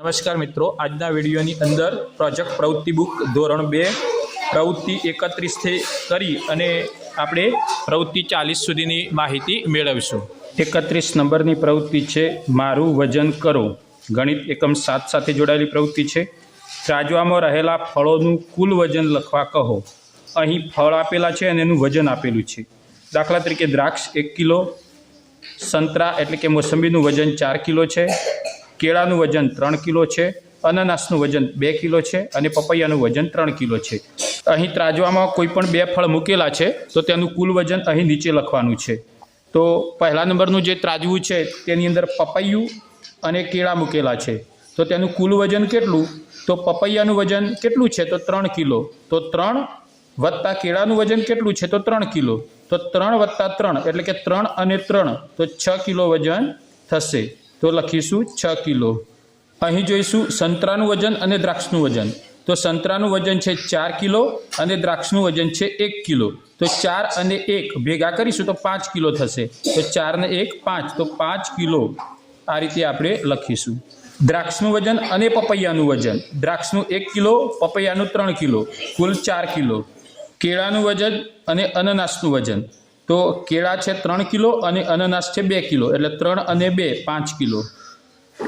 નમસ્કાર મિત્રો, આજના વિડીયોની અંદર પ્રોજેક્ટ પ્રવૃત્તિ બુક ધોરણ બે પ્રવૃત્તિ એકત્રીસથી કરી અને આપણે પ્રવૃત્તિ ચાલીસ સુધીની માહિતી મેળવીશું. એકત્રીસ નંબરની પ્રવૃત્તિ છે, મારું વજન કરો. ગણિત એકમ સાત સાથે જોડાયેલી પ્રવૃત્તિ છે. ત્રાજવામાં રહેલા ફળોનું કુલ વજન લખવા કહો. અહીં ફળ આપેલા છે અને એનું વજન આપેલું છે. દાખલા તરીકે દ્રાક્ષ એક કિલો, સંતરા એટલે કે મોસંબીનું વજન ચાર કિલો છે. કેળાનું વજન ત્રણ કિલો છે, અનનાસનું વજન બે કિલો છે અને પપૈયાનું વજન ત્રણ કિલો છે. અહીં ત્રાજવામાં કોઈ પણ બે ફળ મૂકેલા છે, તો તેનું કુલ વજન અહીં નીચે લખવાનું છે. તો પહેલા નંબરનું જે ત્રાજવું છે, તેની અંદર પપૈયું અને કેળા મૂકેલા છે. તો તેનું કુલ વજન કેટલું? તો પપૈયાનું વજન કેટલું છે? તો ત્રણ કિલો. તો ત્રણ વત્તા કેળાનું વજન કેટલું છે? તો ત્રણ કિલો. તો ત્રણ વત્તા ત્રણ, એટલે કે ત્રણ અને ત્રણ, તો છ કિલો વજન થશે. તો લખીશું છ કિલો. અહીં જોઈશું સંતરાનું વજન અને દ્રાક્ષનું વજન. તો સંતરાનું વજન છે ચાર કિલો અને દ્રાક્ષનું વજન છે એક કિલો. તો ચાર અને એક ભેગા કરીશું તો પાંચ કિલો થશે. તો ચાર ને એક પાંચ. તો પાંચ કિલો આ રીતે આપણે લખીશું. દ્રાક્ષનું વજન અને પપૈયાનું વજન. દ્રાક્ષનું એક કિલો, પપૈયાનું ત્રણ કિલો. કુલ ચાર કિલો. કેળાનું વજન અને અનનાસનું વજન. તો કેળા છે ત્રણ કિલો અને અનનાસ છે બે કિલો. એટલે ત્રણ અને બે, પાંચ કિલો.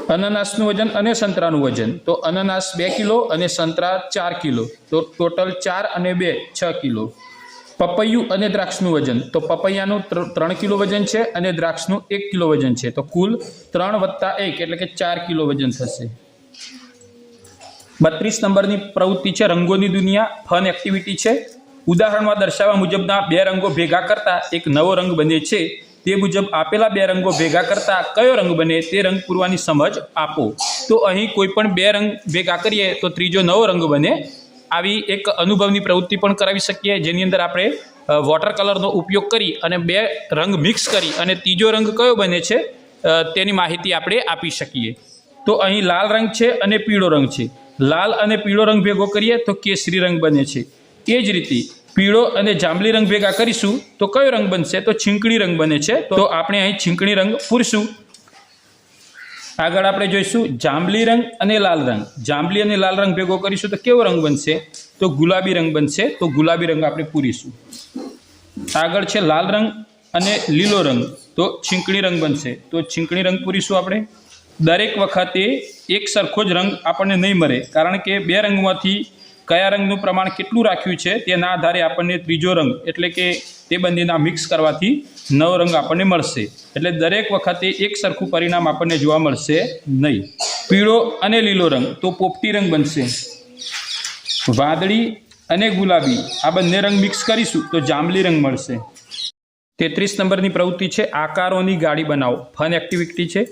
અનનાસનું વજન અને સંતરાનું વજન. તો અનનાસ બે કિલો અને સંતરા ચાર કિલો. તો ટોટલ ચાર અને બે, છ કિલો. પપૈયું અને દ્રાક્ષનું વજન. તો પપૈયાનું ત્રણ કિલો વજન છે અને દ્રાક્ષનું એક કિલો વજન છે. તો કુલ ત્રણ વત્તા એક, એટલે કે ચાર કિલો વજન થશે. બત્રીસ નંબરની પ્રવૃત્તિ છે રંગોની દુનિયા, ફન એક્ટિવિટી છે. ઉદાહરણમાં દર્શાવવા મુજબના બે રંગો ભેગા કરતા એક નવો રંગ બને છે. તે મુજબ આપેલા બે રંગો ભેગા કરતા કયો રંગ બને તે રંગ પૂરવાની સમજ આપો. તો અહીં કોઈ પણ બે રંગ ભેગા કરીએ તો ત્રીજો નવો રંગ બને. આવી એક અનુભવની પ્રવૃત્તિ પણ કરાવી શકીએ, જેની અંદર આપણે વોટર કલરનો ઉપયોગ કરી અને બે રંગ મિક્સ કરી અને ત્રીજો રંગ કયો બને છે તેની માહિતી આપણે આપી શકીએ. તો અહીં લાલ રંગ છે અને પીળો રંગ છે. લાલ અને પીળો રંગ ભેગો કરીએ તો કેસરી રંગ બને છે. એ જ રીતે પીળો અને જાંબલી રંગ ભેગા કરીશું તો કયો રંગ બનશે? તો છીંકણી રંગ બને છે. તો આપણે અહીં છીંકણી રંગ પૂરશું. આગળ આપણે જોઈશું જાંબલી રંગ અને લાલ રંગ. જાંબલી અને લાલ રંગ ભેગો કરીશું તો કેવો રંગ બનશે? તો ગુલાબી રંગ બનશે. તો ગુલાબી રંગ આપણે પૂરીશું. આગળ છે લાલ રંગ અને લીલો રંગ. તો છીંકણી રંગ બનશે. તો છીંકણી રંગ પૂરીશું આપણે. દરેક વખતે એક સરખો જ રંગ આપણને નહીં મળે કારણ કે બે રંગમાંથી કયા રંગનું પ્રમાણ કેટલું રાખ્યું છે તેના આધારે આપણને ત્રીજો રંગ એટલે કે તે બંનેના મિક્સ કરવાથી નવો રંગ આપણને મળશે. એટલે દરેક વખતે એક સરખું પરિણામ આપણને જોવા મળશે નહીં. પીળો અને લીલો રંગ તો પોપટી રંગ બનશે. વાદળી અને ગુલાબી આ બંને રંગ મિક્સ કરીશું તો જાંબલી રંગ મળશે. તેત્રીસ નંબરની પ્રવૃત્તિ છે આકારોની ગાડી બનાવો. ફન એક્ટિવિટી છે.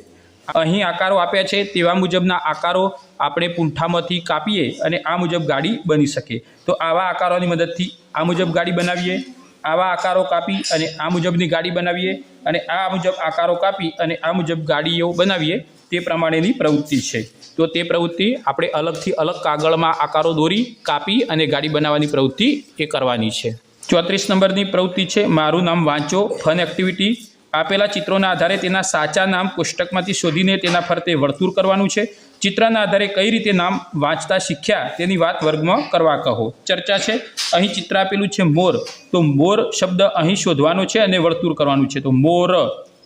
અહીં આકારો આપ્યા છે, તેવા મુજબના આકારો આપણે પૂંઠામાંથી કાપીએ અને આ મુજબ ગાડી બની શકે. તો આવા આકારોની મદદથી આ મુજબ ગાડી બનાવીએ, આવા આકારો કાપી અને આ મુજબની ગાડી બનાવીએ અને આ મુજબ આકારો કાપી અને આ મુજબ ગાડીઓ બનાવીએ, તે પ્રમાણેની પ્રવૃત્તિ છે. તો તે પ્રવૃત્તિ આપણે અલગથી અલગ કાગળમાં આકારો દોરી, કાપી અને ગાડી બનાવવાની પ્રવૃત્તિ એ કરવાની છે. ચોત્રીસ નંબરની પ્રવૃત્તિ છે, મારું નામ વાંચો ફન એક્ટિવિટી આપેલા ચિત્રોના આધારે તેના સાચા નામ કોષ્ટકમાંથી શોધીને તેના ફરતે વર્તુળ કરવાનું છે. ચિત્રના આધારે કઈ રીતે નામ વાંચતા શીખ્યા તેની વાત વર્ગમાં કરવા કહો. ચર્ચા છે, અહીં ચિત્ર આપેલું છે મોર. તો મોર શબ્દ અહીં શોધવાનો છે અને વર્તુળ કરવાનું છે. તો મોર,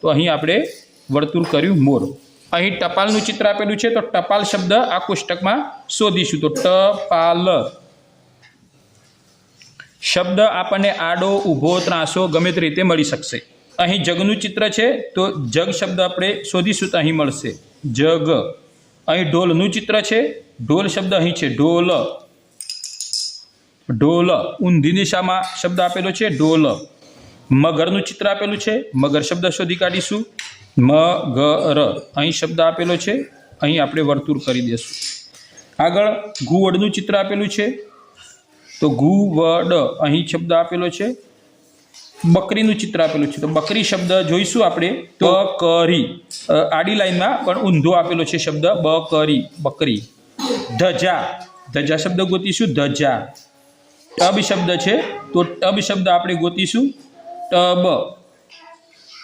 તો અહીં આપણે વર્તુળ કર્યું મોર. અહીં ટપાલનું ચિત્ર આપેલું છે, તો ટપાલ શબ્દ આ કોષ્ટકમાં શોધીશું. તો ટપાલ. શબ્દ આપણને આડો, ઊભો, ત્રાસો ગમે તે રીતે મળી શકશે. અહીં જગનું ચિત્ર છે, તો જગ શબ્દ આપણે શોધીશું તો અહીં મળશે. જગ. અહીં ઢોલનું ચિત્ર છે, ઢોલ શબ્દ અહીં છે, ઢોલ. ઢોલ. ઊંધી દિશામાં શબ્દ આપેલો છે, ઢોલ. મગરનું ચિત્ર આપેલું છે, મગર શબ્દ શોધી કાઢીશું. મગર. અહીં શબ્દ આપેલો છે, અહીં આપણે વર્તુળ કરી દઈશું આગળ ઘુવડનું ચિત્ર આપેલું છે, તો ઘુવડ અહીં શબ્દ આપેલો છે બકરીનું ચિત્ર આપેલું છે. તો બકરી શબ્દ જોઈશું આપણે. તો કરી આડી લાઈનમાં પણ ઊંધો આપેલો છે શબ્દ. બકરી. બકરી. ધજા. ધજા શબ્દ ગોતીશું. ધજા. ટબ શબ્દ છે. તો ટબ શબ્દ આપણે ગોતીશું. ટબ.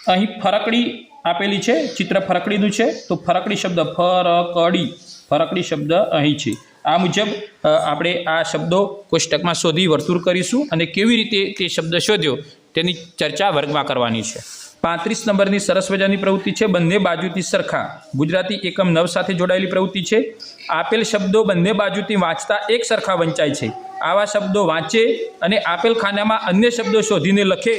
અહીં ફરકડી આપેલી છે. ચિત્ર ફરકડીનું છે. તો ફરકડી શબ્દ ફરકડી. ફરકડી શબ્દ અહીં છે. આ મુજબ આપણે આ શબ્દો કોષ્ટકમાં શોધી વર્તુળ કરીશું અને કેવી રીતે તે શબ્દ શોધ્યો તેની ચર્ચા વર્ગમાં કરવાની છે. પાંત્રીસ નંબરની સરસ મજાની પ્રવૃત્તિ છે બંને બાજુથી સરખા. ગુજરાતી એકમ નવ સાથે જોડાયેલી પ્રવૃત્તિ છે. આપેલ શબ્દો બંને બાજુથી વાંચતા એક સરખા વંચાય છે. આવા શબ્દો વાંચે અને આપેલ ખાનામાં અન્ય શબ્દો શોધીને લખે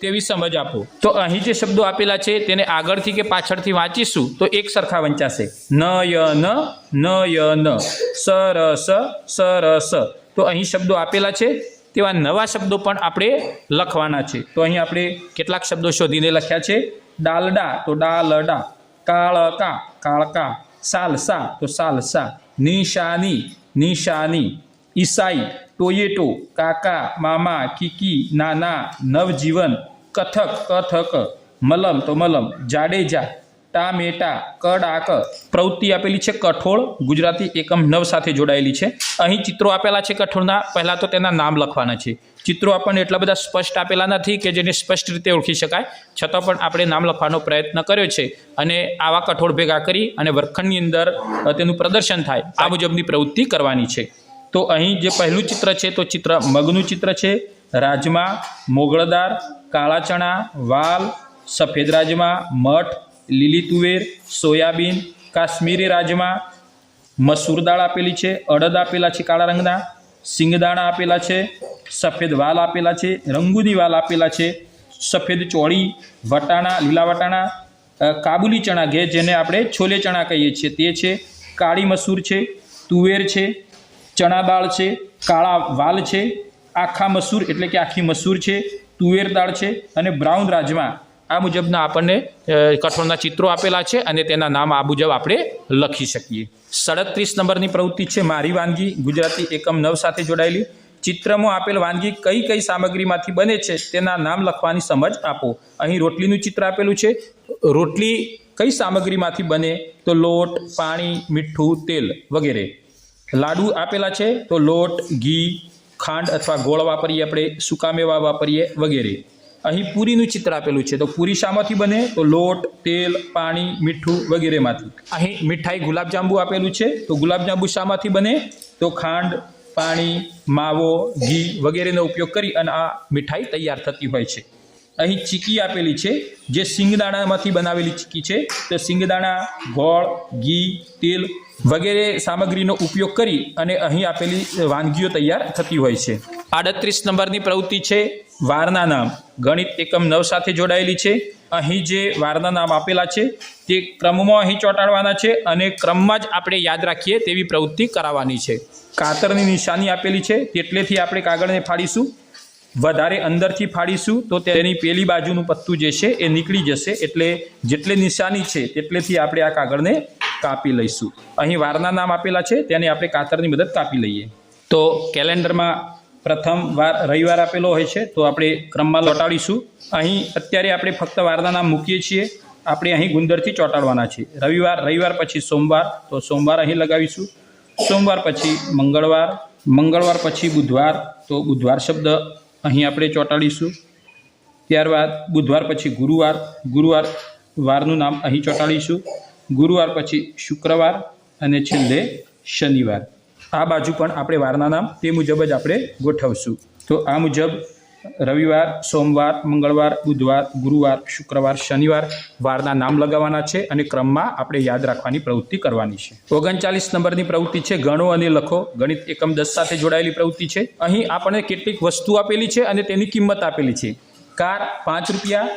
તેવી સમજ આપો. તો અહીં જે શબ્દો આપેલા છે તેને આગળથી કે પાછળથી વાંચીશું તો એક સરખા વંચાશે. ન ય ન ન ય ન સરસ સરસ. તો અહીં શબ્દો આપેલા છે. તેવા નવા શબ્દો પણ આપણે લખવાના છે. તો અહીં આપણે કેટલાક શબ્દો શોધીને લખ્યા છે. ડાલડા તો ડાલડા કાળકા કાળકા. સાલસા, તો સાલસા. નિશાની નિશાની. ઈસાઈ, ટોયેટો. કાકા, મામા, કીકી, નાના, નવજીવન. કથક કથક. મલમ, તો મલમ. જાડેજા. ટામેટા કડાક પ્રવૃત્તિ આપેલી છે કઠોળ. ગુજરાતી એકમ નવ સાથે જોડાયેલી છે. અહીં ચિત્રો આપેલા છે કઠોળના. પહેલાં તો તેના નામ લખવાના છે. ચિત્રો આપણને એટલા બધા સ્પષ્ટ આપેલા નથી કે જેને સ્પષ્ટ રીતે ઓળખી શકાય. છતાં પણ આપણે નામ લખવાનો પ્રયત્ન કર્યો છે અને આવા કઠોળ ભેગા કરી અને વર્ખંડની અંદર તેનું પ્રદર્શન થાય આ મુજબની પ્રવૃત્તિ કરવાની છે. તો અહીં જે પહેલું ચિત્ર છે તો ચિત્ર મગનું ચિત્ર છે. રાજમા, મોગળદાર કાળા ચણા વાલ, સફેદ રાજમા, મઠ લીલી તુવેર સોયાબીન, કાશ્મીરી રાજમા, મસૂર દાળ આપેલી છે, અડદ આપેલા છે કાળા રંગના સિંગદાણા આપેલા છે, સફેદ વાલ આપેલા છે રંગુની વાલ આપેલા છે, સફેદ ચોળી, વટાણા, લીલા વટાણા કાબુલી ચણા ઘે જેને આપણે છોલે ચણા કહીએ છીએ. તે છે, કાળી મસૂર છે, તુવેર છે, ચણા દાળ છે, કાળા વાલ છે, આખા મસૂર એટલે કે આખી મસૂર છે, તુવેર દાળ છે અને બ્રાઉન રાજમા. આ મુજબના આપણને કઠોળના ચિત્રો આપેલા છે અને તેના નામ આ મુજબ આપણે લખી શકીએ. સડત્રીસ નંબરની પ્રવૃત્તિ છે મારી વાનગી, ગુજરાતી એકમ નવ સાથે જોડાયેલી. ચિત્રમાં આપેલ વાનગી કઈ કઈ સામગ્રીમાંથી બને છે તેના નામ લખવાની સમજ આપો. અહીં રોટલીનું ચિત્ર આપેલું છે. રોટલી કઈ સામગ્રીમાંથી બને? તો લોટ, પાણી, મીઠું, તેલ વગેરે. લાડુ આપેલા છે તો લોટ, ઘી, ખાંડ અથવા ગોળ વાપરીએ આપણે સૂકા મેવા વાપરીએ વગેરે. અહીં પૂરીનું ચિત્ર આપેલું છે. તો પૂરી શામાંથી બને? તો લોટ, તેલ, પાણી, મીઠું વગેરેમાંથી. અહીં મીઠાઈ ગુલાબજાંબુ આપેલું છે. તો ગુલાબજાંબુ શામાંથી બને? તો ખાંડ, પાણી, માવો, ઘી વગેરેનો ઉપયોગ કરી અને આ મીઠાઈ તૈયાર થતી હોય છે. અહીં ચીકી આપેલી છે. જે સિંગદાણામાંથી બનાવેલી ચીકી છે. તો સિંગદાણા, ગોળ, ઘી, તેલ વગેરે સામગ્રીનો ઉપયોગ કરી અને અહીં આપેલી વાનગીઓ તૈયાર થતી હોય છે. આડત્રીસ નંબરની પ્રવૃત્તિ છે. વારના નામ. ગણિત એકમ નવ સાથે જોડાયેલી છે. અહીં જે વારના નામ આપેલા છે તે ક્રમમાં અહીં ચોંટાડવાના છે અને ક્રમમાં જ આપણે યાદ રાખીએ તેવી પ્રવૃત્તિ કરાવવાની છે. કાતરની નિશાની આપેલી છે તેટલેથી આપણે કાગળને ફાડીશું. વધારે અંદરથી ફાડીશું તો તેની પેલી બાજુનું પત્તું જે છે એ નીકળી જશે. એટલે જેટલી નિશાની છે તેટલેથી આપણે આ કાગળને કાપી લઈશું. અહીં વારના નામ આપેલા છે, તેને આપણે કાતરની મદદ કાપી લઈએ. તો કેલેન્ડરમાં પ્રથમ વાર રવિવાર આપેલો હોય છે, તો આપણે ક્રમમાં લોટાડીશું. અહીં અત્યારે આપણે ફક્ત વારના નામ મૂકીએ છીએ. આપણે અહીં ગુંદરથી ચોંટાડવાના છે રવિવાર રવિવાર પછી સોમવાર, તો સોમવાર અહીં લગાવીશું. સોમવાર પછી મંગળવાર મંગળવાર પછી બુધવાર, તો બુધવાર શબ્દ અહીં આપણે ચોંટાડીશું. ત્યારબાદ બુધવાર પછી ગુરુવાર ગુરુવાર વારનું નામ અહીં ચોંટાડીશું. ગુરુવાર પછી શુક્રવાર અને છેલ્લે શનિવાર. આ બાજુ પણ આપણે વારના નામ તે મુજબ જ આપણે ગોઠવશું. તો આ મુજબ રવિવાર, સોમવાર, મંગળવાર, બુધવાર, ગુરુવાર, શુક્રવાર, શનિવાર વારના નામ લગાવવાના છે અને ક્રમમાં આપણે યાદ રાખવાની પ્રવૃત્તિ કરવાની છે. ઓગણચાલીસ નંબરની પ્રવૃત્તિ છે, ગણો અને લખો. ગણિત એકમ દસ સાથે જોડાયેલી પ્રવૃત્તિ છે. અહીં આપણને કેટલીક વસ્તુ આપેલી છે અને તેની કિંમત આપેલી છે. કાર પાંચ રૂપિયા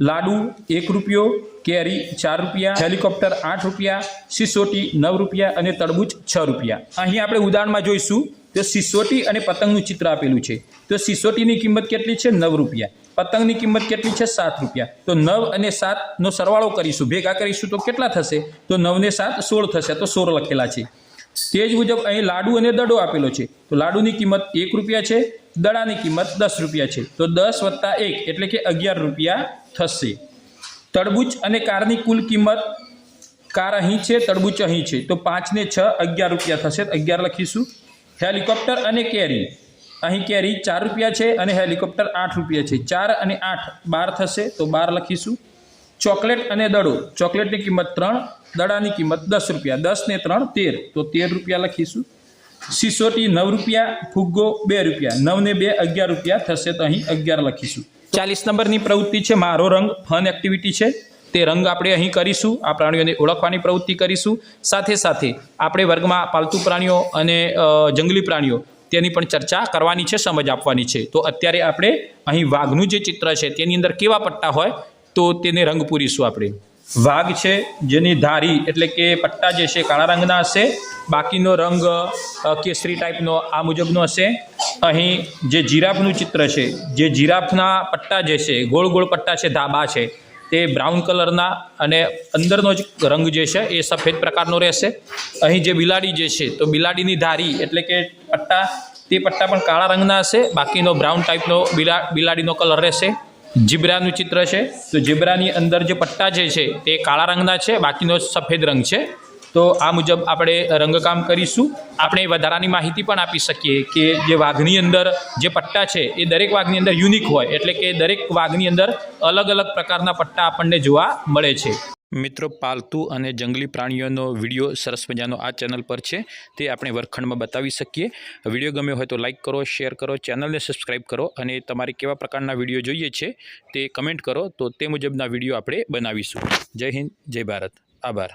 લાડુ એક રૂપિયો, કેરી ચાર રૂપિયા, હેલિકોપ્ટર આઠ રૂપિયા, સિસોટી નવ રૂપિયા અને તરબૂચ છ રૂપિયા. અહીં આપણે ઉદાહરણમાં જોઈશું તો સિસોટી અને પતંગનું ચિત્ર આપેલું છે. તો સિસોટીની કિંમત કેટલી છે? નવ રૂપિયા. પતંગની કિંમત કેટલી છે? સાત રૂપિયા. તો નવ અને સાતનો સરવાળો કરીશું. ભેગા કરીશું તો કેટલા થશે? તો નવને સાત સોળ થશે. તો સોળ લખેલા છે. તે જ મુજબ અહીં લાડુ અને દડો આપેલો છે. તો લાડુની કિંમત એક રૂપિયા છે, દડાની કિંમત દસ રૂપિયા છે. તો દસ વત્તા એક એટલે કે અગિયાર રૂપિયા થશે. તરબૂચ અને કારની કુલ કિંમત કાર અહીં છે તરબૂચ અહીં છે. તો પાંચને છ, અગિયાર રૂપિયા થશે. અગિયાર લખીશું. હેલિકોપ્ટર અને કેરી. અહીં કેરી ચાર રૂપિયા છે અને હેલિકોપ્ટર આઠ રૂપિયા છે. ચાર અને આઠ બાર થશે. તો બાર લખીશું. ચોકલેટ અને દડો. ચોકલેટની કિંમત ત્રણ દડાની કિંમત દસ રૂપિયા. દસ ને ત્રણ તેર. તો તેર રૂપિયા લખીશું. સિસોટી નવ રૂપિયા, ફુગ્ગો બે રૂપિયા. નવ ને બે અગિયાર રૂપિયા થશે તો અહીં અગિયાર લખીશું. ચાલીસ નંબરની પ્રવૃત્તિ છે, મારો રંગ, ફન એક્ટિવિટી છે. તે રંગ આપણે અહીં કરીશું. આ પ્રાણીઓને ઓળખવાની પ્રવૃત્તિ કરીશું. સાથે સાથે આપણે વર્ગમાં પાલતુ પ્રાણીઓ અને જંગલી પ્રાણીઓ તેની પણ ચર્ચા કરવાની છે, સમજ આપવાની છે. તો અત્યારે આપણે અહીં વાઘનું જે ચિત્ર છે, તેની અંદર કેવા પટ્ટા હોય, તો તેને રંગ પૂરીશું આપણે. વાઘ છે, જેની ધારી એટલે કે પટ્ટા જે છે કાળા રંગના હશે. બાકીનો રંગ કેસરી ટાઈપનો આ મુજબનો હશે. અહીં જે જીરાફનું ચિત્ર છે, જે જીરાફના પટ્ટા જે છે, ગોળ ગોળ પટ્ટા છે, ધાબા છે, તે બ્રાઉન કલરના અને અંદરનો જ રંગ જે છે એ સફેદ પ્રકારનો રહેશે. અહીં જે બિલાડી જે છે, તો બિલાડીની ધારી એટલે કે પટ્ટા, તે પટ્ટા પણ કાળા રંગના હશે. બાકીનો બ્રાઉન ટાઈપનો બિલા, બિલાડીનો કલર રહેશે. જીબ્રાનું ચિત્ર છે. તો જીબ્રાની અંદર જે પટ્ટા જે છે તે કાળા રંગના છે, બાકીનો સફેદ રંગ છે. તો આ મુજબ આપણે રંગકામ કરીશું. આપણે વધારાની માહિતી પણ આપી શકીએ કે જે વાઘની અંદર જે પટ્ટા છે, એ દરેક વાઘની અંદર યુનિક હોય. એટલે કે દરેક વાઘની અંદર અલગ અલગ પ્રકારના પટ્ટા આપણને જોવા મળે છે. મિત્રો, પાલતુ અને જંગલી પ્રાણીઓનો વીડિયો સરસ મજાનો આ ચેનલ પર છે, તે આપણે વર્ગખંડમાં બતાવી શકીએ. વીડિયો ગમ્યો હોય તો લાઇક કરો, શેર કરો, ચેનલને સબસ્ક્રાઈબ કરો અને તમારે કેવા પ્રકારના વીડિયો જોઈએ છે તે કમેન્ટ કરો. તો તે મુજબના વીડિયો આપણે બનાવીશું. જય હિન્દ, જય ભારત. આભાર.